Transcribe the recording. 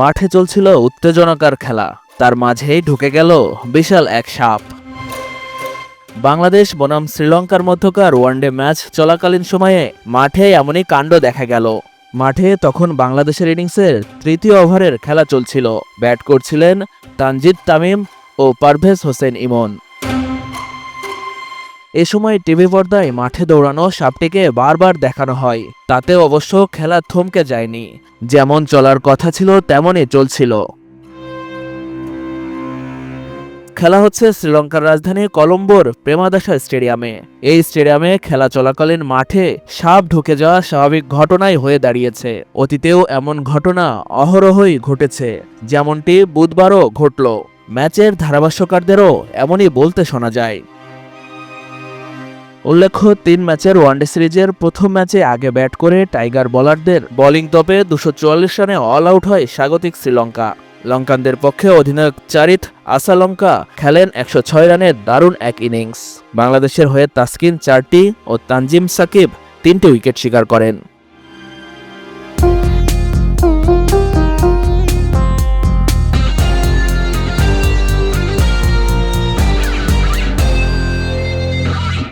মাঠে চলছিল উত্তেজনাকার খেলা। তার মাঝেই ঢুকে গেল বিশাল এক সাপ। বাংলাদেশ বনাম শ্রীলঙ্কার মধ্যকার ওয়ানডে ম্যাচ চলাকালীন সময়ে মাঠে এমনই কাণ্ড দেখা গেল। মাঠে তখন বাংলাদেশের ইনিংসের তৃতীয় ওভারের খেলা চলছিল। ব্যাট করছিলেন তানজিদ তামিম ও পারভেজ হোসেন ইমন। এ সময় টিভি পর্দায় মাঠে দৌড়ানো সাপটিকে বারবার দেখানো হয়। তাতে অবশ্য খেলা থমকে যায়নি। যেমন চলার কথা ছিল, তেমনই চলছিল। খেলা হচ্ছে শ্রীলঙ্কার রাজধানী কলম্বোর প্রেমাদাসা স্টেডিয়ামে। এই স্টেডিয়ামে খেলা চলাকালীন মাঠে সাপ ঢুকে যাওয়া স্বাভাবিক ঘটনাই হয়ে দাঁড়িয়েছে। অতীতেও এমন ঘটনা অহরহই ঘটেছে, যেমনটি বুধবারও ঘটল। ম্যাচের ধারাভাষ্যকারদেরও এমনই বলতে শোনা যায়। উল্লেখ্য, তিন ম্যাচের ওয়ানডে সিরিজের প্রথম ম্যাচে আগে ব্যাট করে টাইগার বোলারদের বোলিং তপে দুশো রানে অল আউট হয় স্বাগতিক শ্রীলঙ্কা। লঙ্কানদের পক্ষে অধিনায়ক চারিত আসালঙ্কা খেলেন একশো ছয় রানে দারুণ এক ইনিংস। বাংলাদেশের হয়ে তাসকিন চারটি ও তানজিম সাকিব তিনটি উইকেট শিকার করেন।